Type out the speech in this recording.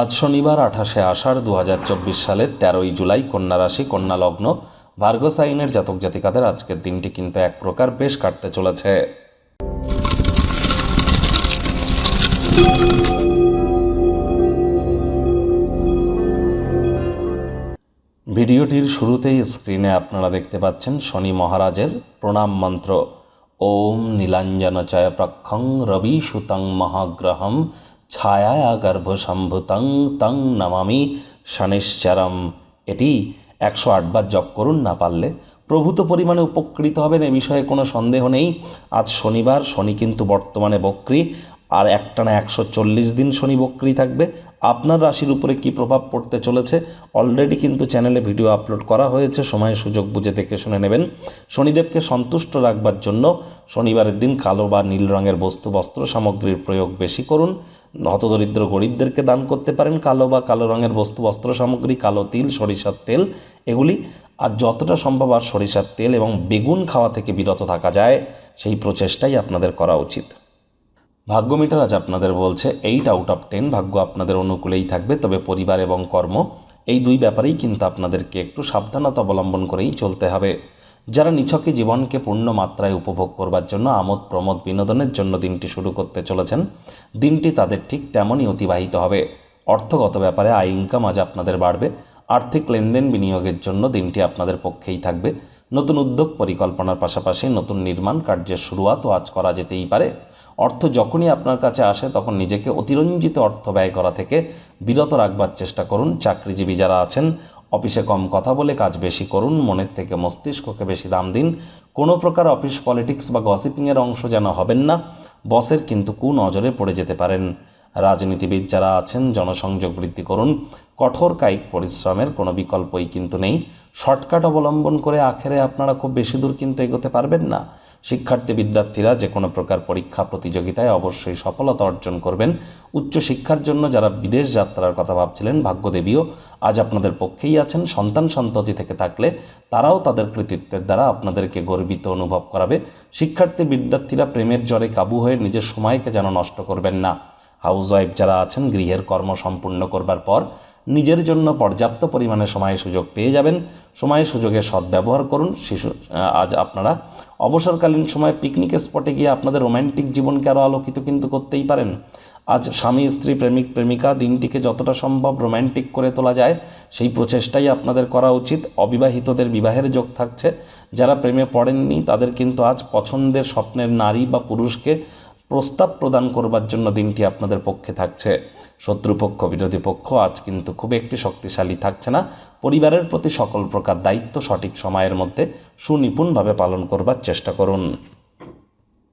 আজ শনিবার আঠাশে আষাঢ় দু হাজার চব্বিশ সালের তেরোই জুলাই কন্যা রাশি, কন্যা লগ্ন, ভার্গস আইনের জাতক জাতিকাদের আজকের দিনটি কিন্তু এক প্রকার বেশ কাটতে চলেছে। ভিডিওটির শুরুতেই স্ক্রিনে আপনারা দেখতে পাচ্ছেন শনি মহারাজের প্রণাম মন্ত্র। ওম নীলাঞ্জনচয় প্রক্ষং রবি সুতং মহাগ্রহম ছায়া গর্ভ সম্ভুতং তং নমামি শনিশ্চরম। এটি একশো আটবার জপ করুন না পারলে প্রভূত পরিমাণে উপকৃত হবেন এ বিষয়ে কোনো সন্দেহ নেই। আজ শনিবার, শনি কিন্তু বর্তমানে বক্রি। আর একটানা একশো চল্লিশ দিন শনি বক্রি থাকবে। আপনার রাশির উপরে কি প্রভাব পড়তে চলেছে? অলরেডি কিন্তু চ্যানেলে ভিডিও আপলোড করা হয়েছে। সময়, সুযোগ বুঝে দেখে শুনে নেবেন। শনিদেবকে সন্তুষ্ট রাখবার জন্য শনিবারের দিন কালো বা নীল রঙের বস্তু, বস্ত্র সামগ্রীর প্রয়োগ বেশি করুন। হতদরিদ্র গরিবদেরকে দান করতে পারেন। কালো বা কালো রঙের বস্তু, বস্ত্র সামগ্রী, কালো তিল, সরিষার তেল এগুলি। আর যতটা সম্ভব আর সরিষার তেল এবং বেগুন খাওয়া থেকে বিরত থাকা যায়। সেই প্রচেষ্টাই আপনাদের করা উচিত। ভাগ্য মিটার আজ আপনাদের বলছে এইট আউট অফ টেন ভাগ্য আপনাদের অনুকূলেই থাকবে, তবে পরিবার এবং কর্ম, এই দুই ব্যাপারেই কিন্তু আপনাদেরকে একটু সাবধানতা অবলম্বন করেই চলতে হবে। যারা নিছকে জীবনকে পূর্ণ মাত্রায় উপভোগ করবার জন্য আমোদ প্রমোদ বিনোদনের জন্য দিনটি শুরু করতে চলেছেন, দিনটি তাদের ঠিক তেমনই অতিবাহিত হবে। অর্থগত ব্যাপারে আয় ইনকাম আজ আপনাদের বাড়বে, আর্থিক লেনদেন বিনিয়োগের জন্য দিনটি আপনাদের পক্ষেই থাকবে। নতুন উদ্যোগ পরিকল্পনার পাশাপাশি নতুন নির্মাণ কার্যের শুরুয়াতও আজ করা যেতেই পারে। অর্থ যখনই আপনার কাছে আসে, তখন নিজেকে অতিরঞ্জিত অর্থ ব্যয় করা থেকে বিরত রাখবার চেষ্টা করুন। চাকরিজীবী যারা আছেন, অফিসে কম কথা বলে কাজ বেশি করুন, মনের থেকে মস্তিষ্ককে বেশি দাম দিন। কোনো প্রকার অফিস পলিটিক্স বা গসিপিংয়ের অংশ যেন হবেন না, বসের কিন্তু কু নজরে পড়ে যেতে পারেন। রাজনীতিবিদ যারা আছেন, জনসংযোগ বৃদ্ধি করুন। কঠোর কায়িক পরিশ্রমের কোনো বিকল্পই কিন্তু নেই। শর্টকাট অবলম্বন করে আখেরে আপনারা খুব বেশি দূর কিন্তু এগোতে পারবেন না। শিক্ষার্থী বিদ্যার্থীরা যে কোনো প্রকার পরীক্ষা প্রতিযোগিতায় অবশ্যই সফলতা অর্জন করবেন। উচ্চ শিক্ষার জন্য যারা বিদেশ যাত্রার কথা ভাবছিলেন, ভাগ্যদেবীও আজ আপনাদের পক্ষেই আছেন। সন্তান সন্ততি থেকে থাকলে তারাও তাদের কৃতিত্বের দ্বারা আপনাদেরকে গর্বিত অনুভব করাবে। শিক্ষার্থী বিদ্যার্থীরা প্রেমের জ্বরে কাবু হয়ে নিজের সময়কে যেন নষ্ট করবেন না। হাউস ওয়াইফ যারা আছেন, গৃহের কর্ম সম্পূর্ণ করবার পর নিজের জন্য পর্যাপ্ত পরিমাণে সময় সুযোগ পেয়ে যাবেন। সময় সুযোগের সদ্ব্যবহার করুন। শিশু আজ আপনারা অবসরকালীন সময় পিকনিক স্পটে গিয়ে আপনাদের রোম্যান্টিক জীবনকে আরও আলোকিত কিন্তু করতেই পারেন। আজ স্বামী, স্ত্রী, প্রেমিক, প্রেমিকা দিনটিকে যতটা সম্ভব রোম্যান্টিক করে তোলা যায়, সেই প্রচেষ্টাই আপনাদের করা উচিত। অবিবাহিতদের বিবাহের যোগ থাকছে। যারা প্রেমে পড়েননি, তাদের কিন্তু আজ পছন্দের স্বপ্নের নারী বা পুরুষকে প্রস্তাব প্রদান করবার জন্য দিনটি আপনাদের পক্ষে থাকছে। শত্রুপক্ষ, বিরোধী পক্ষ আজ কিন্তু খুব একটি শক্তিশালী থাকছে না। পরিবারের প্রতি সকল প্রকার দায়িত্ব সঠিক সময়ের মধ্যে সুনিপুণভাবে পালন করবার চেষ্টা করুন।